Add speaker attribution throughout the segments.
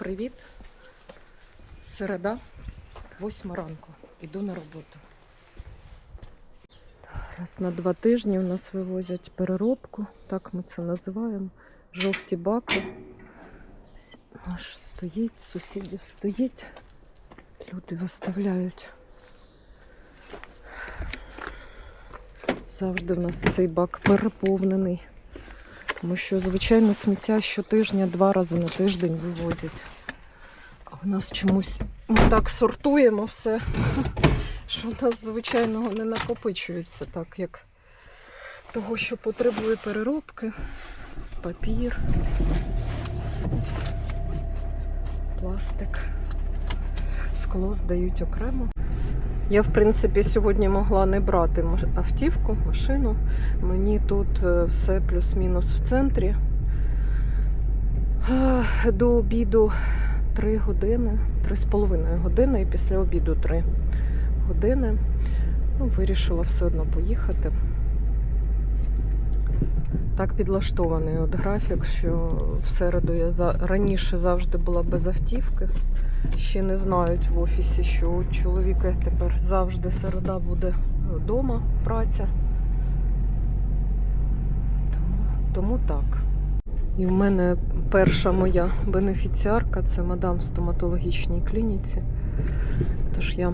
Speaker 1: Привіт! Середа, восьма ранку. Іду на роботу. Раз на два тижні у нас вивозять переробку, так ми це називаємо. Жовті баки. Наш стоїть, сусідів стоїть. Люди виставляють. Завжди в нас цей бак переповнений. Тому що, звичайно, сміття щотижня два рази на тиждень вивозять. В нас чомусь ми так сортуємо все, що в нас звичайного не накопичується так, як того, що потребує переробки, папір, пластик. Скло здають окремо. Я, в принципі, сьогодні могла не брати автівку, машину. Мені тут е, все плюс-мінус в центрі. До обіду 3 години, 3,5 години і після обіду 3 години. Ну, вирішила все одно поїхати. Так підлаштований от графік, що в середу я за... раніше завжди була без автівки. Ще не знають в офісі, що у чоловіка тепер завжди середа буде вдома праця. Тому, тому так. І в мене перша моя бенефіціарка це мадам в стоматологічній клініці. Тож я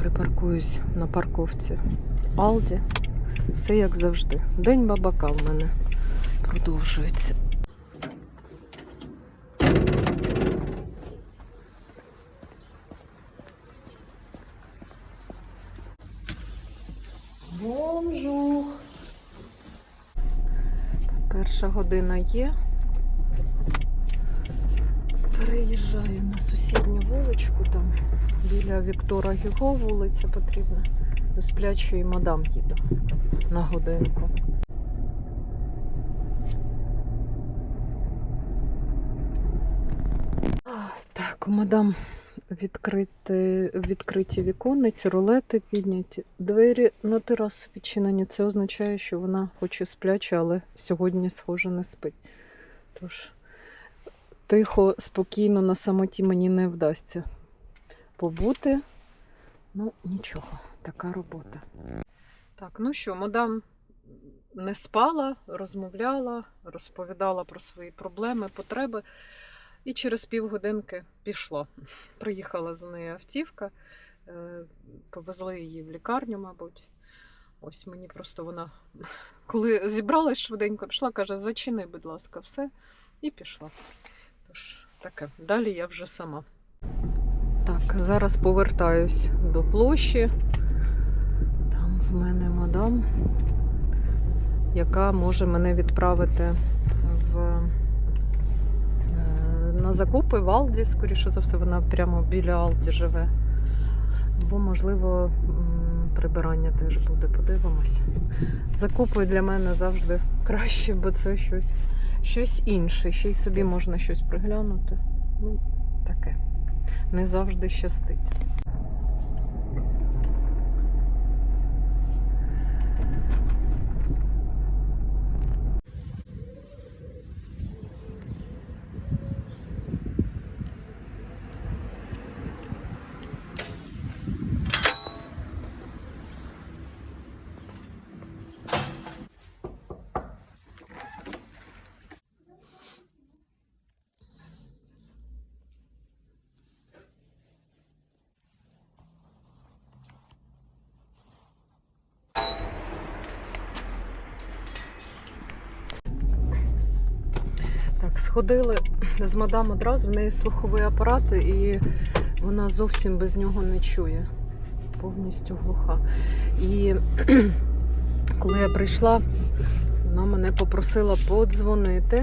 Speaker 1: припаркуюсь на парковці Алді. Все як завжди. День бабака в мене продовжується. Бонжур. Перша година є. Переїжджаю на сусідню вуличку, там біля Віктора Гюго вулиця потрібна. До сплячої мадам їду на годинку. Так, мадам відкрити, відкриті віконниці, рулети підняті. Двері на терасу відчинені. Це означає, що вона хоч і але сьогодні, схоже, не спить. Тож тихо, спокійно на самоті мені не вдасться побути. Ну, нічого, така робота. Так, ну що, мадам не спала, розмовляла, розповідала про свої проблеми, потреби. І через півгодинки пішла. Приїхала за нею автівка, е, повезли її в лікарню, мабуть. Ось мені просто вона, коли зібралась швиденько, пішла, каже, зачини, будь ласка, все, і пішла. Таке, далі я вже сама. Так, зараз повертаюсь до площі. Там в мене мадам, яка може мене відправити в е, на закупи в Алді, скоріше за все, вона прямо біля Алді живе. Або, можливо, прибирання теж буде, подивимося. Закупи для мене завжди краще, бо це щось, щось інше. Ще й собі можна щось приглянути. Ну, таке. Не завжди щастить. Так, сходили з мадам одразу, в неї слуховий апарат, і вона зовсім без нього не чує. Повністю глуха. І коли я прийшла, вона мене попросила подзвонити.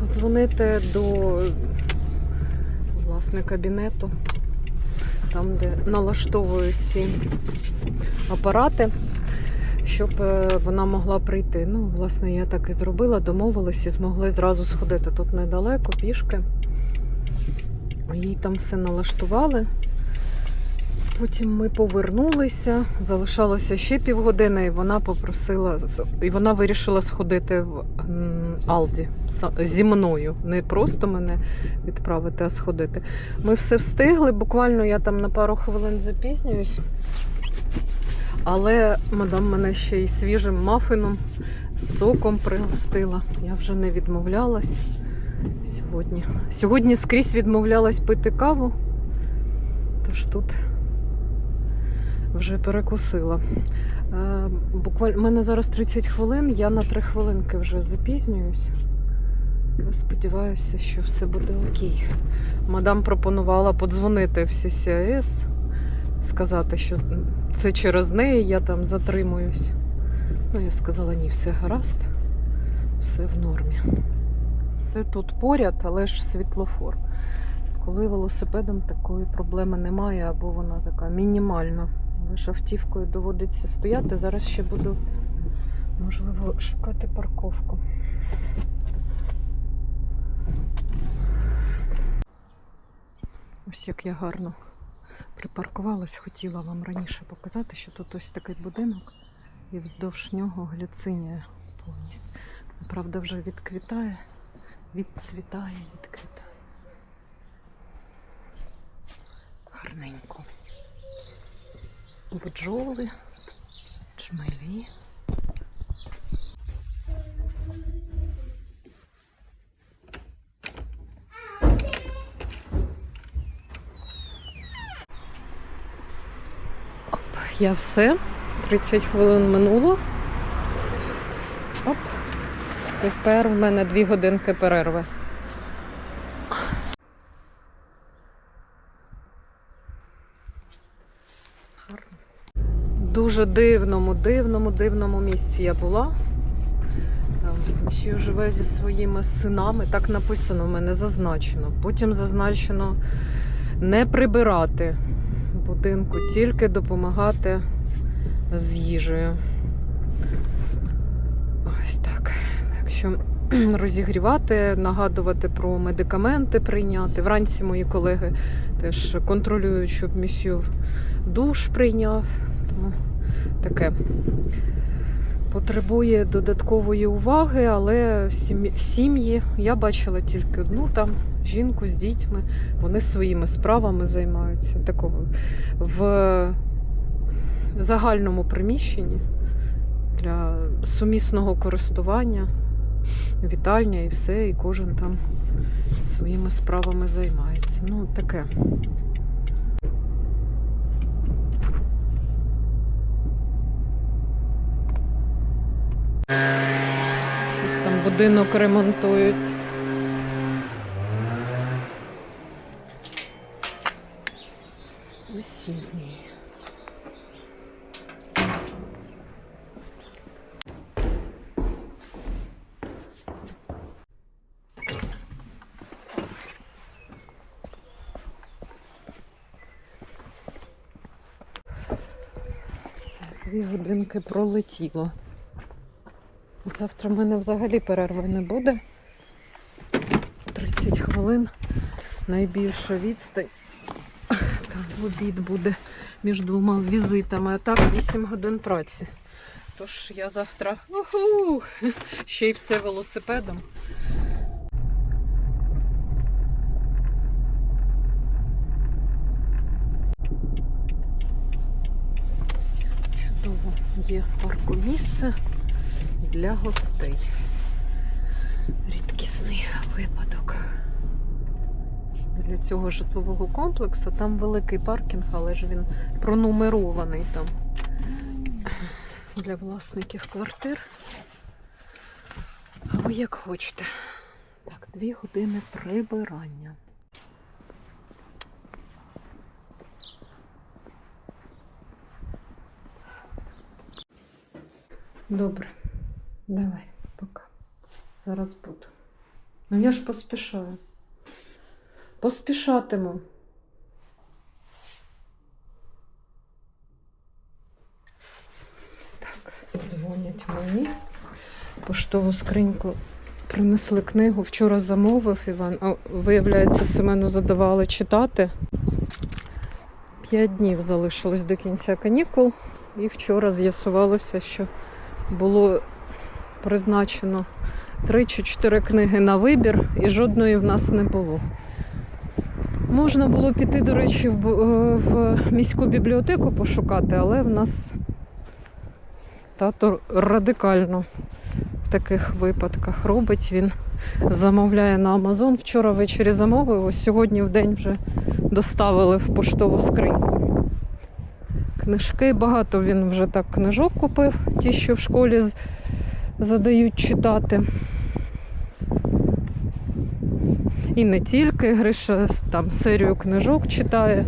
Speaker 1: Подзвонити до власне кабінету, там, де налаштовують ці апарати щоб е, вона могла прийти. Ну, власне, я так і зробила, домовилась і змогли зразу сходити тут недалеко, пішки. Їй там все налаштували. Потім ми повернулися, залишалося ще півгодини, і вона попросила і вона вирішила сходити в Алді зі мною. Не просто мене відправити, а сходити. Ми все встигли. Буквально я там на пару хвилин запізнююсь. Але мадам мене ще й свіжим мафином з соком пригостила. Я вже не відмовлялась сьогодні. Сьогодні скрізь відмовлялась пити каву. Тож тут вже перекусила. Е, буквально, у мене зараз 30 хвилин, я на 3 хвилинки вже запізнююсь. Сподіваюся, що все буде окей. Мадам пропонувала подзвонити в CCAS, сказати, що це через неї я там затримуюсь. Ну, я сказала, ні, все гаразд, все в нормі. Все тут поряд, але ж світлофор. Коли велосипедом такої проблеми немає, або вона така мінімальна. Лише автівкою доводиться стояти. Зараз ще буду, можливо, шукати парковку. Ось як я гарно припаркувалась, хотіла вам раніше показати, що тут ось такий будинок, і вздовж нього гліцинія повністю. Правда, вже відквітає, відцвітає, відквітає. Гарненько. Бджоли, чмелі. Я все. 30 хвилин минуло. Оп. Тепер в мене 2 годинки перерви. Дуже дивному, дивному, дивному місці я була. Ще живе зі своїми синами. Так написано в мене зазначено. Потім зазначено не прибирати будинку, тільки допомагати з їжею. Ось так. Якщо розігрівати, нагадувати про медикаменти прийняти. Вранці мої колеги теж контролюють, щоб місю душ прийняв. Тому таке потребує додаткової уваги, але сім'ї я бачила тільки одну там жінку з дітьми. Вони своїми справами займаються. Такого в загальному приміщенні для сумісного користування, вітальня і все, і кожен там своїми справами займається. Ну, таке. Щось там будинок ремонтують. Сусідній. Дві годинки пролетіло. Завтра в мене взагалі перерви не буде. 30 хвилин найбільша відстань. Обід буде між двома візитами, а так 8 годин праці. Тож я завтра уху, ще й все велосипедом. Чудово є паркомісце для гостей. Цього житлового комплексу там великий паркінг, але ж він пронумерований там для власників квартир. А ви як хочете. Так, дві години прибирання. Добре, давай, пока. Зараз буду. Ну я ж поспішаю. Поспішатиму. Так, дзвонять мені. Поштову скриньку принесли книгу. Вчора замовив Іван. О, виявляється, Семену задавали читати. П'ять днів залишилось до кінця канікул, і вчора з'ясувалося, що було призначено три чи чотири книги на вибір, і жодної в нас не було. Можна було піти, до речі, в, в міську бібліотеку пошукати, але в нас тато радикально в таких випадках робить. Він замовляє на Амазон. Вчора ввечері замовив, ось сьогодні в день вже доставили в поштову скриньку. Книжки багато він вже так книжок купив, ті, що в школі задають читати. І не тільки Гриша там серію книжок читає,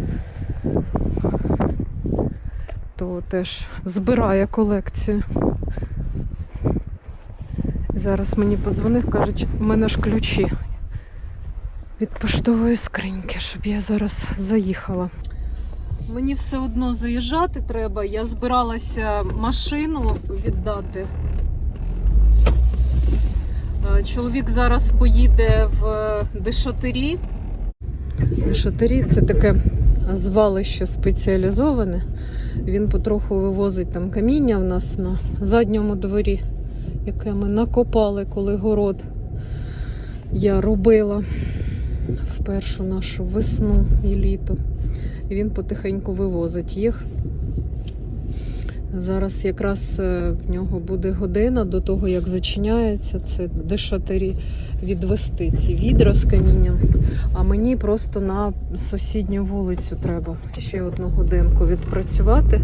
Speaker 1: то теж збирає колекцію. Зараз мені подзвонив, кажуть, у мене ж ключі від поштової скриньки, щоб я зараз заїхала. Мені все одно заїжджати треба. Я збиралася машину віддати. Е, Чоловік зараз поїде в Дешатирі. Дешатирі це таке звалище спеціалізоване. Він потроху вивозить там каміння в нас на задньому дворі, яке ми накопали, коли город я робила в першу нашу весну і літо. І він потихеньку вивозить їх. Зараз якраз е, в нього буде година до того, як зачиняється це дешатирі відвести ці відра з камінням. А мені просто на сусідню вулицю треба ще одну годинку відпрацювати.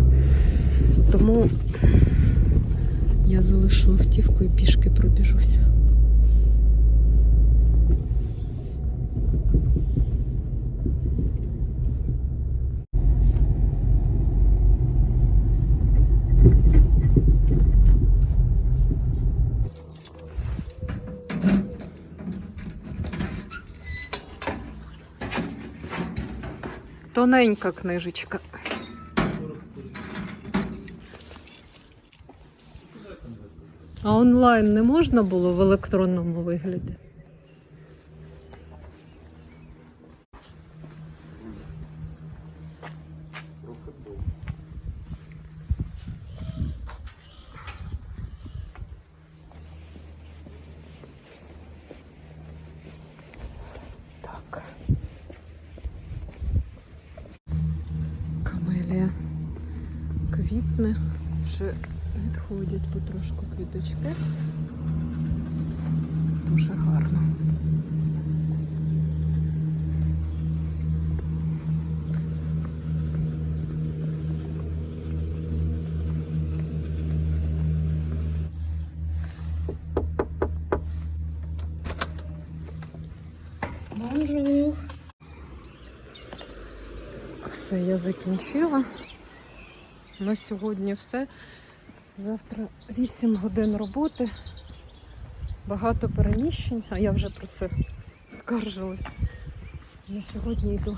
Speaker 1: Тому я залишу автівку і пішки пробіжуся. Тоненька книжечка. А онлайн не можна було в електронному вигляді? Так. Камелія квітне. Вже відходять потрошку квіточки. Дуже гарно. Все, я закінчила. На сьогодні все. Завтра 8 годин роботи, багато переміщень, а я вже про це скаржилась. Я сьогодні йду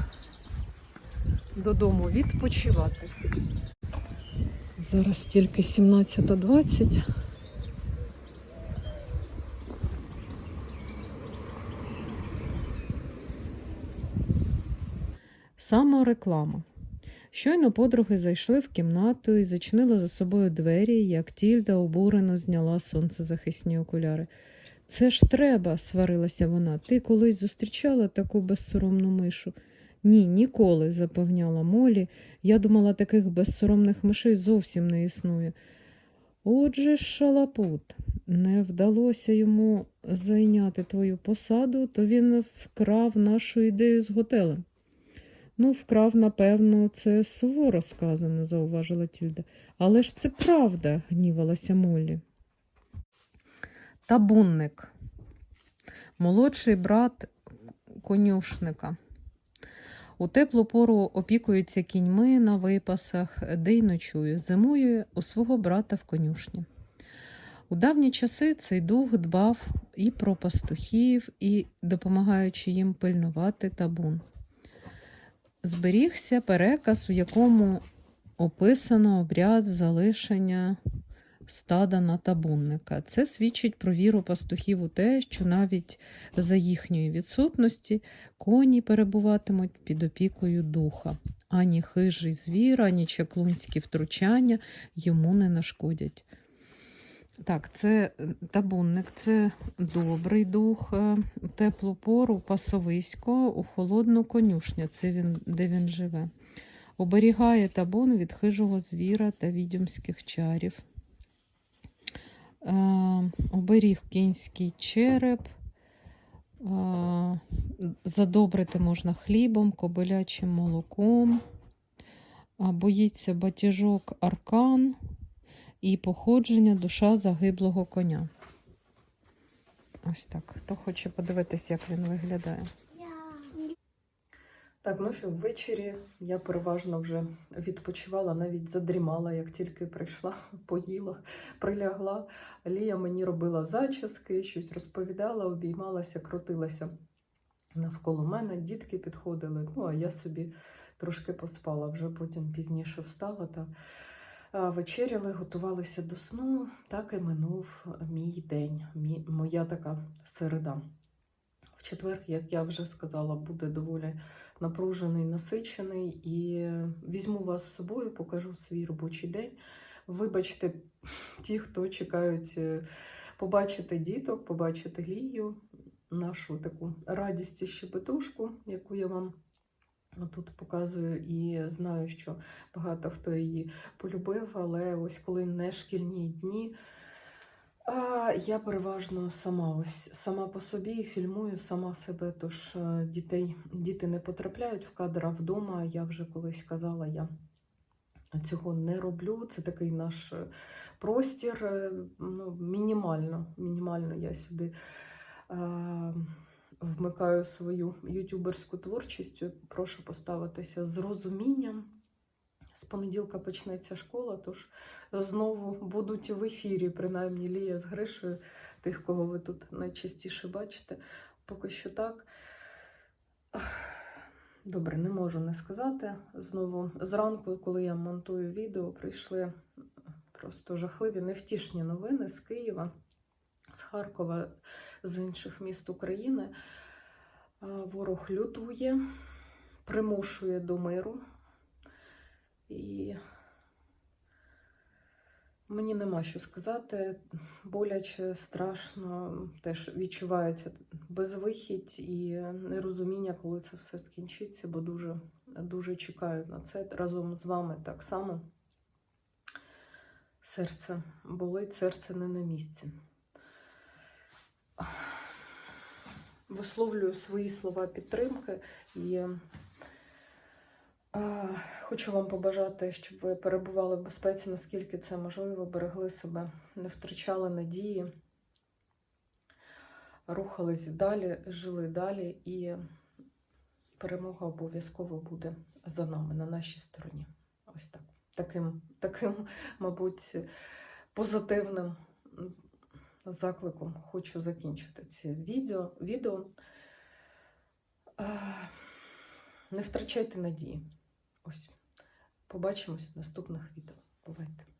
Speaker 1: додому відпочивати. Зараз тільки 17.20. Самореклама. Щойно подруги зайшли в кімнату і зачинили за собою двері, як Тільда обурено зняла сонцезахисні окуляри. Це ж треба, сварилася вона. Ти колись зустрічала таку безсоромну мишу? Ні, ніколи, запевняла Молі. Я думала, таких безсоромних мишей зовсім не існує. Отже, шалапут, не вдалося йому зайняти твою посаду, то він вкрав нашу ідею з готелем. Ну, вкрав, напевно, це суворо сказано, зауважила Тільда. Але ж це правда, гнівалася Моллі. Табунник. Молодший брат конюшника. У теплу пору опікується кіньми на випасах, де й ночує, зимує у свого брата в конюшні. У давні часи цей дух дбав і про пастухів, і допомагаючи їм пильнувати табун зберігся переказ, у якому описано обряд залишення стада на табунника. Це свідчить про віру пастухів у те, що навіть за їхньої відсутності коні перебуватимуть під опікою духа. ані хижий звір, ані чаклунські втручання йому не нашкодять. Так, це е, табунник, це добрий дух, е, теплу пору пасовисько, у холодну конюшня, це він, де він живе. Оберігає табун від хижого звіра та відьомських чарів. Е, оберіг кінський череп. Е, задобрити можна хлібом, кобилячим молоком. Боїться батіжок аркан і походження душа загиблого коня. Ось так. Хто хоче подивитись, як він виглядає. Так, ну що, ввечері я переважно вже відпочивала, навіть задрімала, як тільки прийшла, поїла, прилягла. Лія мені робила зачіски, щось розповідала, обіймалася, крутилася навколо мене. Дітки підходили. Ну, а я собі трошки поспала, вже потім пізніше встала та вечеряли, готувалися до сну. Так і минув мій день, мій, моя така середа. В четвер, як я вже сказала, буде доволі напружений, насичений, і візьму вас з собою, покажу свій робочий день. Вибачте, ті, хто чекають е, побачити діток, побачити Лію, нашу таку радість і щебетушку, яку я вам тут показую, і знаю, що багато хто її полюбив, але ось коли не шкільні дні. А я переважно сама ось сама по собі фільмую сама себе. Тож е, дітей діти не потрапляють в кадр а вдома. Я вже колись казала, я цього не роблю. Це такий наш е, простір. е, Ну, мінімально, мінімально я сюди вмикаю свою ютуберську творчість. Прошу поставитися з розумінням. З понеділка почнеться школа, тож знову будуть в ефірі, принаймні Лія з Гришею, тих, кого ви тут найчастіше бачите. Поки що так. Добре, не можу не сказати. Знову зранку, коли я монтую відео, прийшли просто жахливі, невтішні новини з Києва, з Харкова, з інших міст України. Ворог лютує, примушує до миру. І мені нема що сказати. Боляче, страшно, теж відчувається безвихідь і нерозуміння, коли це все скінчиться, бо дуже, дуже чекаю на це разом з вами так само. Серце болить, серце не на місці. Висловлюю свої слова підтримки і Хочу вам побажати, щоб ви перебували в безпеці, наскільки це можливо, берегли себе, не втрачали надії, рухались далі, жили далі, і перемога обов'язково буде за нами, на нашій стороні. Ось так. Таким, таким, мабуть, позитивним закликом хочу закінчити це відео. відео. Не втрачайте надії. Ось. Побачимось в наступних відео. Бувайте!